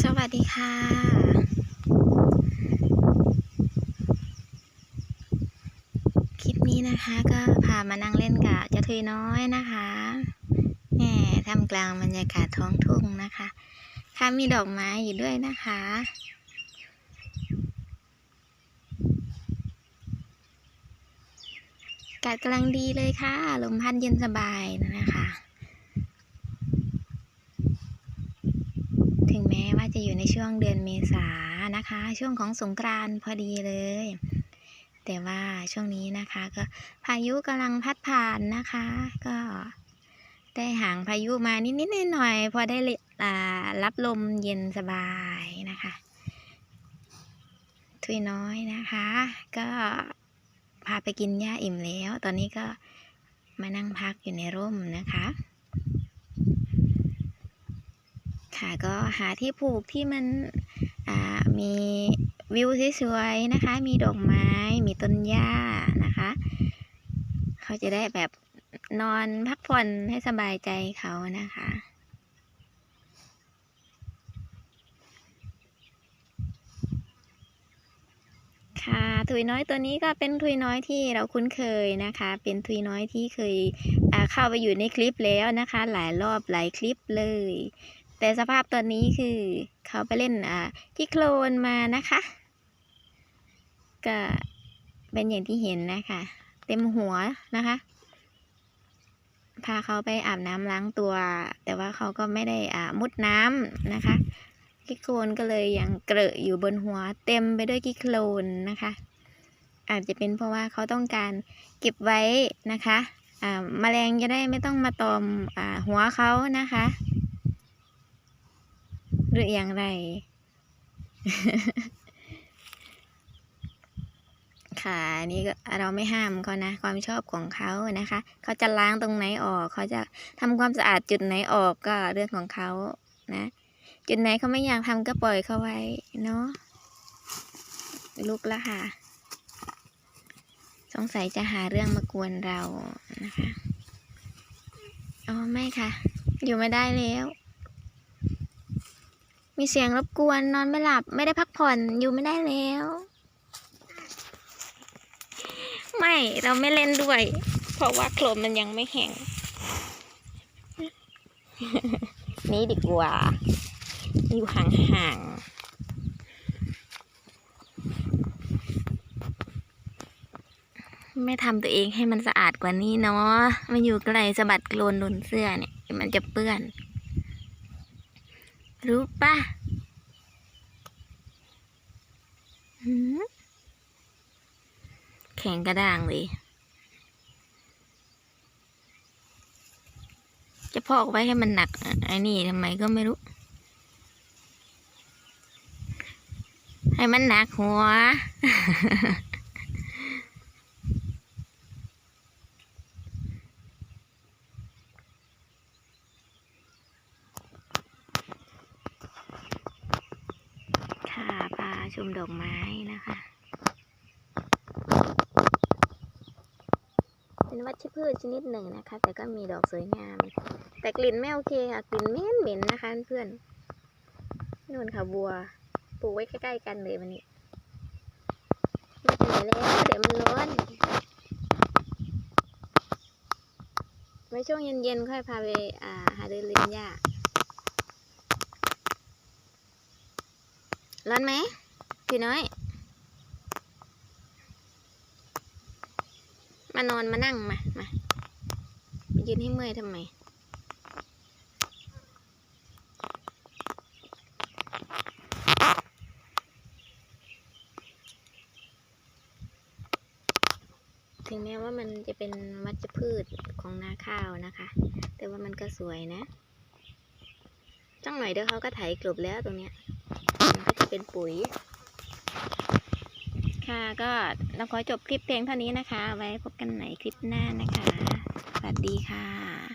สวัสดีค่ะ คลิปนี้นะคะก็พามานั่งเล่นกับเจ้าทุยน้อยนะคะแหมทำกลางบรรยากาศท้องทุ่งนะคะค่ะมีดอกไม้อยู่ด้วยนะคะอากาศกำลังดีเลยค่ะ ลมพัดเย็นสบายนะคะ ถึงแม้ ว่าจะอยู่ในช่วงเดือนเมษานะคะ ช่วงของสงกรานต์พอดีเลย แต่ว่าช่วงนี้นะคะก็พายุกำลังพัดผ่านนะคะ ก็ได้ห่างพายุมานิดๆหน่อยๆพอได้รับลมเย็นสบายนะคะ ทุยน้อยนะคะ ก็พาไปกินหญ้าอิ่มแล้ว ตอนนี้ก็มานั่งพักอยู่ในร่มนะคะ ค่ะ ก็หาที่ปลูกที่มันมีวิวสวยๆนะคะ มีดอกไม้ มีต้นหญ้านะคะ เขาจะได้แบบนอนพักผ่อนให้สบายใจเขานะคะค่ะทุยน้อยตัวนี้ก็เป็นทุยน้อยที่เราคุ้นเคยนะคะ เป็นทุยน้อยที่เคยเข้าไปอยู่ในคลิปแล้วนะคะ หลายรอบหลายคลิปเลย แต่สภาพตอนนี้คือเขาไปเล่นอ่าที่โคลนมานะคะ ก็เป็นอย่างที่เห็นนะคะ เต็มหัวนะคะ พาเขาไปอาบน้ำล้างตัว แต่ว่าเขาก็ไม่ได้อ่ามุดน้ำนะคะขี้โคลนก็เลยยังเกลอะอยู่บนหัว เต็มไปด้วยขี้โคลนนะคะ อาจจะเป็นเพราะว่าเขาต้องการเก็บไว้นะคะอ่าแมลงจะได้ไม่ต้องมาตอมอ่าหัวเขานะคะ หรืออย่างไร ค่ะนี่ก็เราไม่ห้ามเขานะ ความชอบของเขานะคะ เขาจะล้างตรงไหนออกเขาจะทำความสะอาดจุดไหนออกก็เรื่องของเขานะ จุดไหนเขาไม่อยากทำก็ปล่อยเขาไว้เนาะลุกแล้วค่ะ สงสัยจะหาเรื่องมากวนเรานะคะ อ๋อ ไม่ค่ะ อยู่ไม่ได้แล้ว มีเสียงรบกวนนอนไม่หลับ ไม่ได้พักผ่อนอยู่ไม่ได้แล้ว ไม่เราไม่เล่นด้วย เพราะว่าโคลนมันยังไม่แห้งนี่ดีกว่า อยู่ห่างๆไม่ทำตัวเองให้มันสะอาดกว่านี้เนาะมาอยู่ไกลสะบัดโคลนโดนเสื้อเนี่ย มันจะเปื้อน รู้ปะแข็งกระด้างเลยจะพอกไว้ให้มันหนักไอ้นี่ทำไมก็ไม่รู้ ให้มันหนักหัว ค่ะพา ชมดอกไม้นะคะเป็นวัชพืชชนิดหนึ่งนะคะ แต่ก็มีดอกสวยงาม แต่กลิ่นไม่โอเคค่ะ กลิ่นเหม็นเหม็นนะคะเพื่อนนู่นค่ะบัวปลูกไว้ใกล้ๆกันเลยวันนี้ไม่ไปไหนแล้วเดี๋ยวมันร้อนไว้ช่วงเย็นๆค่อยพาไปอ่าหาเดินเล่นหญ้าร้อนไหม พี่น้อย มานอนมานั่งมา มาไปยืนให้เมื่อยทำไม ถึงแม้ว่ามันจะเป็นวัชพืชของนาข้าวนะคะ แต่ว่ามันก็สวยนะจังหน่อยเดี๋ยวเขาก็ไถกลบแล้วตรงเนี้ย มันก็จะเป็นปุ๋ย ค่ะก็เราขอจบคลิปเพลงเท่านี้นะคะ ไว้พบกันใหม่คลิปหน้านะคะ สวัสดีค่ะ